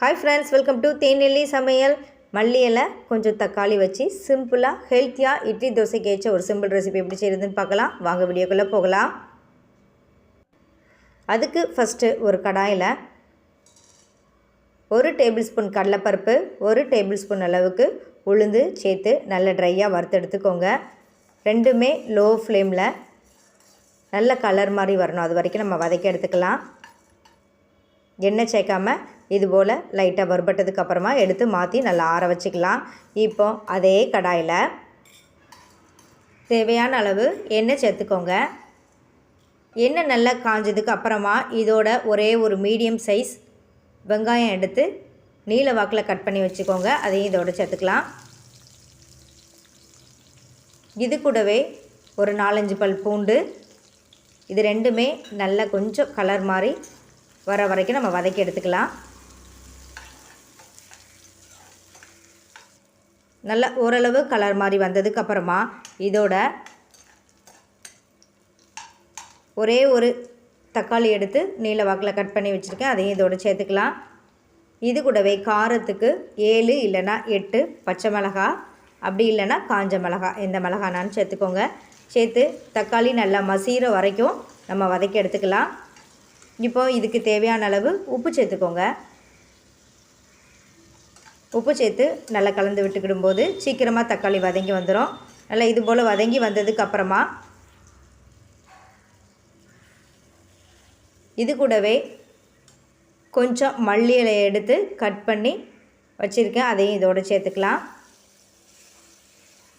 Hi friends welcome to தேநெல்லி சமையல் மல்லி இலை கொஞ்சம் தக்காளி வச்சு சிம்பிளாக ஹெல்த்தியாக இட்லி தோசைக்கு ஏற்ற ஒரு சிம்பிள் ரெசிபி எப்படி செய்யுதுன்னு பார்க்கலாம். வாங்க வீடியோக்குள்ளே போகலாம். அதுக்கு ஃபஸ்ட்டு ஒரு கடாயில் ஒரு டேபிள் ஸ்பூன் கடலைப்பருப்பு ஒரு டேபிள் ஸ்பூன் அளவுக்கு உளுந்து சேர்த்து நல்ல ட்ரையாக வறுத்து எடுத்துக்கோங்க ரெண்டுமே லோ ஃப்ளேமில் நல்ல கலர் மாதிரி வரணும். அது வரைக்கும் நம்ம வதக்கி எடுத்துக்கலாம். எண்ணெய் சேர்க்காம இது போல் லைட்டாக வறுபட்டதுக்கு அப்புறமா எடுத்து மாற்றி நல்லா ஆற வச்சுக்கலாம். இப்போ அதே கடாயில் தேவையான அளவு எண்ணெய் சேர்த்துக்கோங்க. எண்ணெய் நல்லா காஞ்சதுக்கு அப்புறமா இதோட ஒரே ஒரு மீடியம் சைஸ் வெங்காயம் எடுத்து நீல வாக்கில் கட் பண்ணி வச்சுக்கோங்க. அதையும் இதோட சேர்த்துக்கலாம். இது கூடவே ஒரு நாலஞ்சு பல் பூண்டு. இது ரெண்டுமே நல்லா கொஞ்சம் கலர் மாதிரி வர வரைக்கும் நம்ம வதக்கி எடுத்துக்கலாம். நல்லா ஓரளவு கலர் மாதிரி வந்ததுக்கு அப்புறமா இதோட ஒரே ஒரு தக்காளி எடுத்து நீல வாக்கில் கட் பண்ணி வச்சுருக்கேன். அதையும் இதோட சேர்த்துக்கலாம். இது கூடவே காரத்துக்கு ஏழு இல்லைன்னா எட்டு பச்சை மிளகா அப்படி இல்லைன்னா காஞ்ச மிளகா எந்த மிளகானான்னு சேர்த்துக்கோங்க. சேர்த்து தக்காளி நல்லா மசீர வரைக்கும் நம்ம வதக்கி எடுத்துக்கலாம். இப்போது இதுக்கு தேவையான அளவு உப்பு சேர்த்துக்கோங்க. உப்பு சேர்த்து நல்லா கலந்து விட்டுக்கிடும்போது சீக்கிரமாக தக்காளி வதங்கி வந்துடும் நல்லா இது போல் வதங்கி வந்ததுக்கு அப்புறமா இது கூடவே கொஞ்சம் மல்லி இலையை எடுத்து கட் பண்ணி வச்சுருக்கேன். அதையும் இதோடு சேர்த்துக்கலாம்.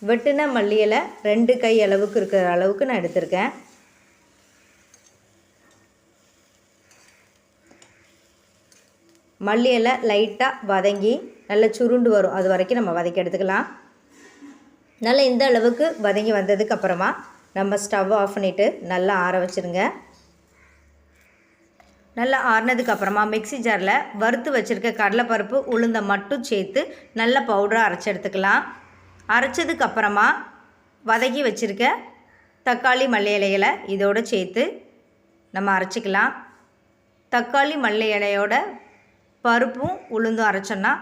வெட்டின மல்லி இலை ரெண்டு கை அளவுக்கு இருக்கிற அளவுக்கு நான் எடுத்திருக்கேன். மல்லி லைட்டாக வதங்கி நல்லா சுருண்டு வரும். அது வரைக்கும் நம்ம வதக்கி எடுத்துக்கலாம். நல்லா இந்த அளவுக்கு வதங்கி வந்ததுக்கு அப்புறமா நம்ம ஸ்டவ் ஆஃப் பண்ணிவிட்டு நல்லா ஆற வச்சுருங்க. நல்லா ஆறினதுக்கப்புறமா மிக்சி ஜாரில் வறுத்து வச்சுருக்க கடலைப்பருப்பு உளுந்தை மட்டும் சேர்த்து நல்ல பவுடராக அரைச்சி எடுத்துக்கலாம். அரைச்சதுக்கப்புறமா வதக்கி வச்சுருக்க தக்காளி மல்லி இலைகளை இதோடு சேர்த்து நம்ம அரைச்சிக்கலாம். தக்காளி மல்லி இலையோட பருப்பும் உளுந்தும் அரைச்சோன்னா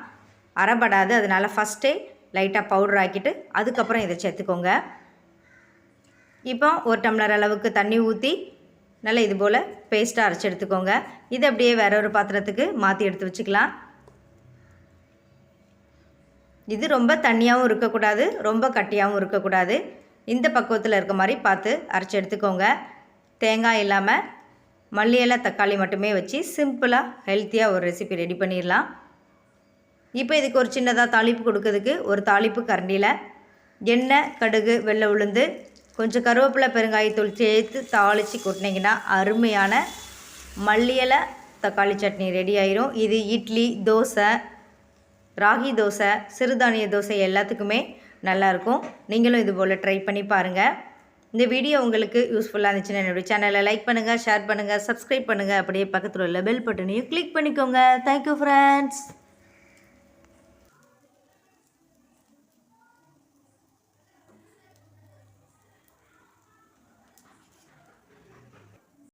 அரைப்படாது. அதனால் ஃபஸ்ட்டே லைட்டாக பவுடர் ஆக்கிட்டு அதுக்கப்புறம் இதை சேர்த்துக்கோங்க. இப்போ ஒரு டம்ளர் அளவுக்கு தண்ணி ஊற்றி நல்லா இது போல் பேஸ்ட்டாக அரைச்சி எடுத்துக்கோங்க. இது அப்படியே வேற ஒரு பாத்திரத்துக்கு மாற்றி எடுத்து வச்சுக்கலாம். இது ரொம்ப தண்ணியாகவும் இருக்கக்கூடாது ரொம்ப கட்டியாகவும் இருக்கக்கூடாது. இந்த பக்குவத்தில் இருக்க மாதிரி பார்த்து அரைச்சி எடுத்துக்கோங்க. தேங்காய் இல்லாமல் மல்லி இலை தக்காளி மட்டுமே வச்சு சிம்பிளாக ஹெல்த்தியாக ஒரு ரெசிபி ரெடி பண்ணிடலாம். இப்போ இதுக்கு ஒரு சின்னதாக தாளிப்பு கொடுக்கறதுக்கு ஒரு தாளிப்பு கரண்டியில் எண்ணெய் கடுகு வெள்ளை உளுந்து கொஞ்சம் கருவேப்பிலை பெருங்காயத்தூள் சேர்த்து தாளித்து கொட்டினீங்கன்னா அருமையான மல்லி இலை தக்காளி சட்னி ரெடி ஆயிரும். இது இட்லி தோசை ராகி தோசை சிறுதானிய தோசை எல்லாத்துக்குமே நல்லாயிருக்கும் நீங்களும் இது போல் ட்ரை பண்ணி பாருங்கள் இந்த வீடியோ உங்களுக்கு யூஸ்ஃபுல்லாக இருந்துச்சுன்னா என்னுடைய சேனலை லைக் பண்ணுங்கள் ஷேர் பண்ணுங்கள் சப்ஸ்கிரைப் பண்ணுங்கள் அப்படியே பக்கத்தில் உள்ள பெல் பட்டனையும் கிளிக் பண்ணிக்கோங்க. Thank you friends